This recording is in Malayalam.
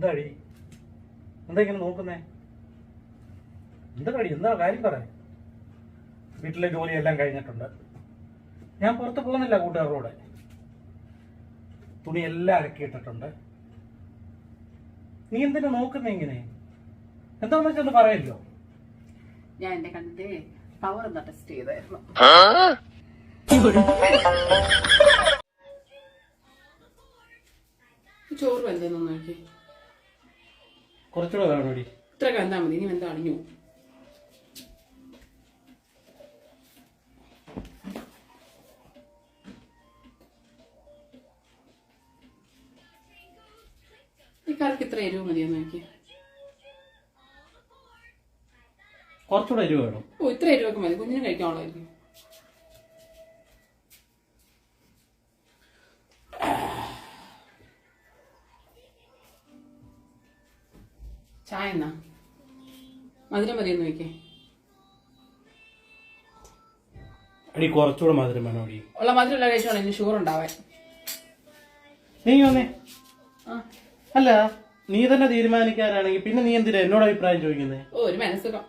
എന്താടി? എന്താ ഇങ്ങനെ നോക്കുന്നേ? എന്താ കടി എന്താ കാര്യം പറ. വീട്ടിലെ ജോലിയെല്ലാം കഴിഞ്ഞിട്ടുണ്ട്. ഞാൻ പുറത്ത് പോകുന്നില്ല കൂട്ടുകാരോടെ. തുണിയെല്ലാം അലക്കിയിട്ടിട്ടുണ്ട്. നീ എന്തിനാ നോക്കുന്നേ ഇങ്ങനെ? എന്താന്ന് വെച്ചൊന്ന് പറയല്ലോ. ഞാൻ എന്റെ കണ്ണിന്റെ പവർ ഒന്ന് ടെസ്റ്റ് ചെയ്തായിരുന്നു. ചോറ് വെന്തെന്ന് നോക്കി കുറച്ചുകൂടെ വേണോടി ഇത്ര കണ്ടാ മതി. ഇനി എന്താ അണിഞ്ഞു ഈ കറിക്ക് ഇത്ര എരിവ് മതിയെന്ന് നോക്കി. കുറച്ചുകൂടെ എരിവ് വേണം. ഓ ഇത്ര എരിവൊക്കെ മതി. കുഞ്ഞിന് കഴിക്കാനുള്ളതായിരിക്കും ചായ എന്നാ? മധുരം മതിയെന്ന് നോക്കിയേ അടി കുറച്ചുകൂടെ മധുരം വേണം അടി. ഉള്ള മധുരം ഉള്ള കഴിച്ചോളാം ഇനി ഷുഗർ ഉണ്ടാവാൻ. നീ വന്നേ. ആ. അല്ല നീ തന്നെ തീരുമാനിക്കാനാണെങ്കിൽ പിന്നെ നീ എന്തിനാ എന്നോട് അഭിപ്രായം ചോദിക്കുന്നേ? ഓ ഒരു മനസ്സുഖം.